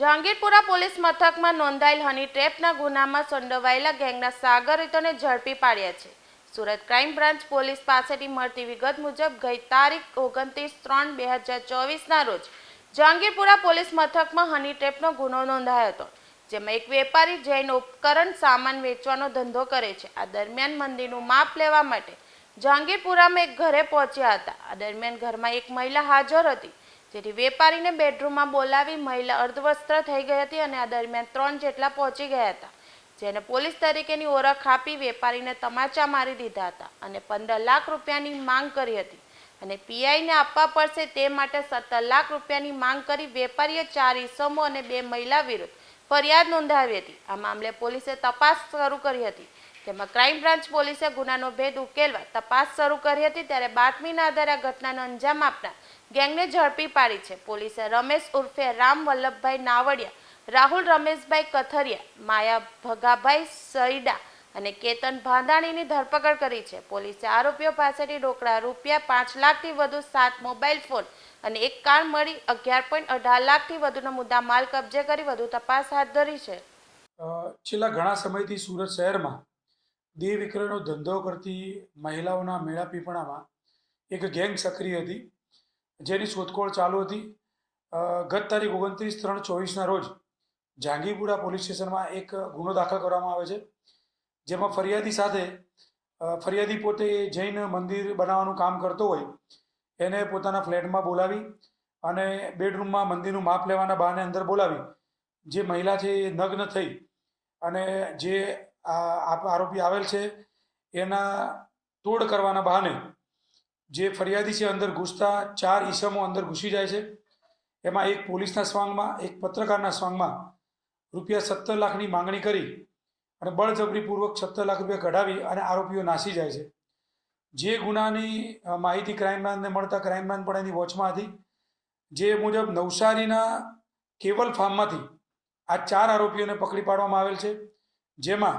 Jahangirpura police મથકમાં નોંધાયેલ હની ટ્રેપના ગુનામાં સંડોવાયેલા ગેંગના સાગરિતોને ઝડપી પાડ્યા છે. સુરત ક્રાઇમ બ્રાન્ચ પોલીસ પાસેથી મળતી વિગત મુજબ ગઈ તારીખ ઓગણત્રીસ ત્રણ બે હજાર ચોવીસના રોજ જહાંગીરપુરા પોલીસ મથકમાં હની ટ્રેપનો ગુનો નોંધાયો હતો, જેમાં એક વેપારી જૈન ઉપકરણ સામાન વેચવાનો ધંધો કરે છે. આ દરમિયાન મંદિરનું માપ લેવા માટે જહાંગીરપુરામાં એક ઘરે પહોંચ્યા હતા. આ દરમિયાન ઘરમાં એક મહિલા હાજર હતી. જેથી વેપારીને બેડરૂમમાં બોલાવી મહિલા અર્ધવસ્ત્ર થઈ ગઈ હતી અને આ દરમિયાન ત્રણ જેટલા પહોંચી ગયા હતા, જેને પોલીસ તરીકેની ઓળખ આપી વેપારીને તમાચા મારી દીધા હતા અને પંદર લાખ રૂપિયાની માંગ કરી હતી. અને પીઆઈને આપવા પડશે તે માટે સત્તર લાખ રૂપિયાની માંગ કરી વેપારીએ ચાર ઇસમો અને બે મહિલા વિરુદ્ધ ફરિયાદ નોંધાવી હતી. આ મામલે પોલીસે તપાસ શરૂ કરી હતી. તેમાં ક્રાઇમ બ્રાન્ચ પોલીસે ગુનાનો ભેદ ઉકેલવા તપાસ શરૂ કરી હતી ત્યારે બાતમીના આધારે આ ઘટનાનો અંજામ આપનાર ગેંગને ઝડપી પાડી છે. પોલીસે રમેશ ઉર્ફે રામ વલ્લભભાઈ નાવડિયા, રાહુલ રમેશભાઈ કથરિયા, માયા ભગાભાઈ સઈડા અને કેતન ભાંદાણીની ધરપકડ કરી છે. પોલીસે આરોપીઓ પાસેથી રોકડા રૂપિયા પાંચ લાખથી વધુ, સાત મોબાઈલ ફોન અને એક કાર મળી અગિયાર પોઈન્ટ અઢાર લાખથી વધુનો મુદ્દા માલ કબજે કરી વધુ તપાસ હાથ ધરી છે. છેલ્લા ઘણા સમયથી સુરત શહેરમાં દેહ વિક્રયનો ધંધો કરતી મહિલાઓના મેળાપીપણામાં એક ગેંગ સક્રિય હતી, જેની શોધખોળ ચાલુ હતી. ગત તારીખ ઓગણત્રીસ ત્રણ ચોવીસના રોજ જાંગીપુરા પોલીસ સ્ટેશનમાં એક ગુનો દાખલ કરવામાં આવે છે, જેમાં ફરિયાદી સાથે ફરિયાદી પોતે જૈન મંદિર બનાવવાનું કામ કરતો હોય, એને પોતાના ફ્લેટમાં બોલાવી અને બેડરૂમમાં મંદિરનું માપ લેવાના બહાને અંદર બોલાવી, જે મહિલા છે એ નગ્ન થઈ અને જે આરોપી આવેલ છે. એના તોડ કરવાના બહાને જે ફરિયાદી છે અંદર ઘૂસતા ચાર ઈસમો અંદર ઘૂસી જાય છે. એમાં એક પોલીસના સ્વાંગમાં, એક પત્રકારના સ્વાંગમાં રૂપિયા સત્તર લાખની માંગણી કરી અને બળજબરીપૂર્વક સત્તર લાખ રૂપિયા કઢાવી અને આરોપીઓ નાસી જાય છે. જે ગુનાની માહિતી ક્રાઇમ બ્રાન્ચને મળતા ક્રાઇમ બ્રાન્ચ પણ એની વોચમાં હતી. જે મુજબ નવસારીના કેવલ ફાર્મમાંથી આ ચાર આરોપીઓને પકડી પાડવામાં આવેલ છે. જેમાં